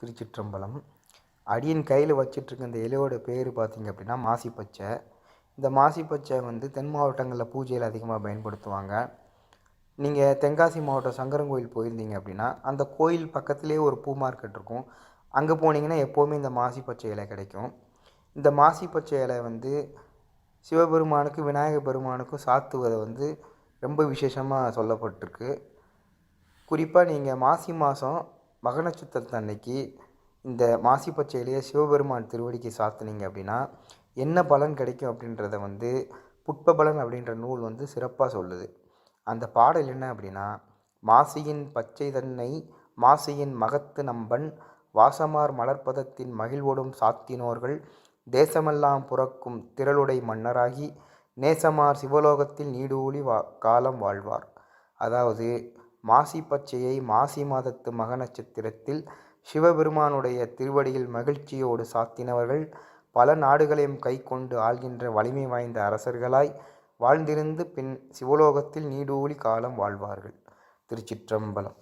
திருச்சிற்றம்பலம். அடியின் கையில் வச்சிட்ருக்க இந்த இலையோட பேர் பார்த்தீங்க அப்படின்னா மாசிப்பச்சை. இந்த மாசிப்பச்சை வந்து தென் மாவட்டங்களில் பூஜையில் அதிகமாக பயன்படுத்துவாங்க. நீங்கள் தென்காசி மாவட்டம் சங்கரன்கோயில் போயிருந்தீங்க அப்படின்னா அந்த கோயில் பக்கத்துலேயே ஒரு பூ மார்க்கெட் இருக்கும். அங்கே போனீங்கன்னா எப்போவுமே இந்த மாசிப்பச்சை இலை கிடைக்கும். இந்த மாசிப்பச்சை இலை வந்து சிவபெருமானுக்கு விநாயகர் பெருமானுக்கும் சாத்துவதை வந்து ரொம்ப விசேஷமாக சொல்லப்பட்டிருக்கு. குறிப்பாக நீங்கள் மாசி மாதம் மக நட்சத்திரத்து அன்னைக்கு இந்த மாசி பச்சையிலேயே சிவபெருமான் திருவடிக்கு சாத்தினீங்க அப்படின்னா என்ன பலன் கிடைக்கும் அப்படின்றத வந்து புட்ப பலன் அப்படின்ற நூல் வந்து சிறப்பாக சொல்லுது. அந்த பாடல் என்ன அப்படின்னா மாசியின் பச்சை தன்னை மாசியின் மகத்து நம்பன் வாசமார் மலர்பதத்தின் மகிழ்வோடும் சாத்தினோர்கள் தேசமெல்லாம் புறக்கும் திரளுடை மன்னராகி நேசமார் சிவலோகத்தில் நீடூழி வா காலம் வாழ்வார். அதாவது மாசி பச்சையை மாசி மாதத்து மக நட்சத்திரத்தில் சிவபெருமானுடைய திருவடியில் மகிழ்ச்சியோடு சாத்தினவர்கள் பல நாடுகளையும் கை கொண்டு ஆள்கின்ற வலிமை வாய்ந்த அரசர்களாய் வாழ்ந்திருந்து பின் சிவலோகத்தில் நீடூழி காலம் வாழ்வார்கள். திருச்சிற்றம்பலம்.